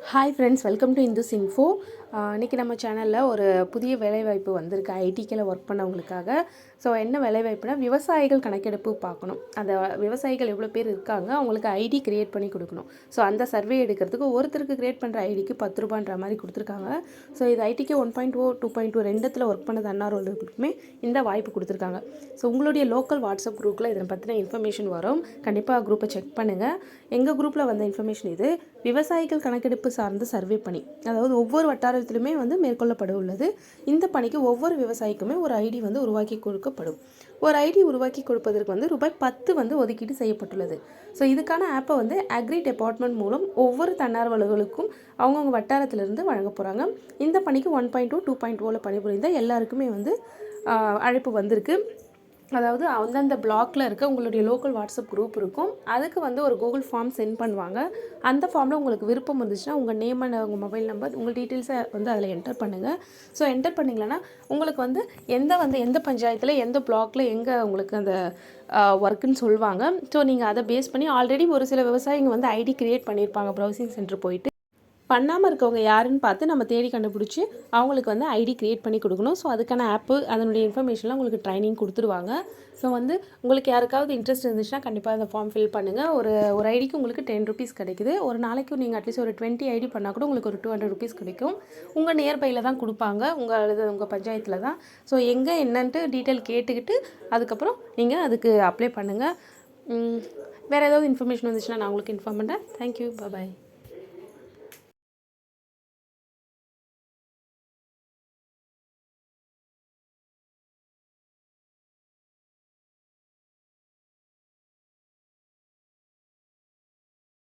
Hi friends welcome to Hindus info இன்றைக்கி நம்ம சேனலில் ஒரு புதிய வேலைவாய்ப்பு வந்திருக்கு. ஐடிக்கில் ஒர்க் பண்ணவங்களுக்காக. ஸோ என்ன வேலைவாய்ப்புனா விவசாயிகள் கணக்கெடுப்பு பார்க்கணும். அந்த விவசாயிகள் எவ்வளோ பேர் இருக்காங்க அவங்களுக்கு ஐடி கிரியேட் பண்ணி கொடுக்கணும். ஸோ அந்த சர்வே எடுக்கிறதுக்கு ஒருத்தருக்கு கிரியேட் பண்ணுற ஐடிக்கு பத்து ரூபான்ற மாதிரி கொடுத்துருக்காங்க. ஸோ இது ஐடிக்கு one point O two point two ரெண்டத்தில் work பண்ண தன்னார்வலர்களுக்குமே இந்த வாய்ப்பு கொடுத்துருக்காங்க. ஸோ உங்களுடைய லோக்கல் வாட்ஸ்அப் குரூப்பில் இதை பற்றின இன்ஃபர்மேஷன் வரும். கண்டிப்பாக குரூப்பை செக் பண்ணுங்கள் எங்கள் குரூப்பில் வந்த இன்ஃபர்மேஷன் இது விவசாயிகள் கணக்கெடுப்பு சார்ந்த சர்வே பணி அதாவது ஒவ்வொரு காலத்திலுமே வந்து மேற்கொள்ளப்பட உள்ளது இந்த பணிக்கு ஒவ்வொரு விவசாயிக்குமே ஒரு ஐடி வந்து உருவாக்கி கொடுக்கப்படும். ஒரு ஐடி உருவாக்கி கொடுப்பதற்கு வந்து ரூபாய் பத்து வந்து ஒதுக்கீடு செய்யப்பட்டுள்ளது. ஸோ இதுக்கான ஆப்பை வந்து அக்ரி டிபார்ட்மெண்ட் மூலம் ஒவ்வொரு தன்னார்வலர்களுக்கும் அவங்கவுங்க வட்டாரத்திலிருந்து வழங்க போகிறாங்க இந்த பணிக்கு one point two two point ஓவில் பணிபுரிந்த எல்லாருக்குமே வந்து அழைப்பு வந்திருக்கு. அதாவது அந்தந்த பிளாக்ல இருக்க உங்களுடைய லோக்கல் வாட்ஸ்அப் குரூப் இருக்கும். அதுக்கு வந்து ஒரு கூகுள் ஃபார்ம் சென்ட் பண்ணுவாங்க. அந்த ஃபார்மில் உங்களுக்கு விருப்பம் இருந்துச்சுன்னா உங்கள் நேம் அண்ட் உங்கள் மொபைல் நம்பர் உங்கள் டீட்டெயில்ஸை வந்து அதில் என்டர் பண்ணுங்கள் ஸோ என்டர் பண்ணிங்களன்னா உங்களுக்கு வந்து எந்த வந்து எந்த பஞ்சாயத்தில் எந்த பிளாக்ல எங்கே உங்களுக்கு அந்த ஒர்க்குன்னு சொல்லுவாங்க. ஸோ நீங்கள் அதை பேஸ் பண்ணி ஆல்ரெடி ஒரு சில விவசாயிங்க வந்து ஐடி கிரியேட் பண்ணியிருப்பாங்க ப்ரௌசிங் சென்டர் போயிட்டு. பண்ணாமல் இருக்கவங்க யாருன்னு பார்த்து நம்ம தேடி கண்டுபிடிச்சி அவங்களுக்கு வந்து ஐடி கிரியேட் பண்ணி கொடுக்கணும். ஸோ அதுக்கான ஆப்பு அதனுடைய இன்ஃபர்மேஷன்லாம் உங்களுக்கு ட்ரைனிங் கொடுத்துருவாங்க. ஸோ வந்து உங்களுக்கு யாருக்காவது இன்ட்ரெஸ்ட் இருந்துச்சுன்னா கண்டிப்பாக அந்த ஃபார்ம் ஃபில் பண்ணுங்கள் ஒரு ஒரு ஐடிக்கு உங்களுக்கு டென் ருபீஸ் கிடைக்குது. ஒரு நாளைக்கு நீங்கள் அட்லீஸ்ட் ஒரு டுவெண்ட்டி ஐடி பண்ணால் கூட உங்களுக்கு ஒரு டூ ஹண்ட்ரட் ருபீஸ் கிடைக்கும். உங்கள் நியர்பையில் தான் கொடுப்பாங்க. உங்கள் இது உங்கள் பஞ்சாயத்தில் தான். ஸோ எங்கே என்னன்ட்டு டீட்டெயில் கேட்டுக்கிட்டு அதுக்கப்புறம் நீங்கள் அதுக்கு அப்ளை பண்ணுங்கள் வேறு ஏதாவது இன்ஃபர்மேஷன் வந்துச்சுன்னா நான் உங்களுக்கு இன்ஃபார்ம் பண்ணுறேன் தேங்க்யூ பாய்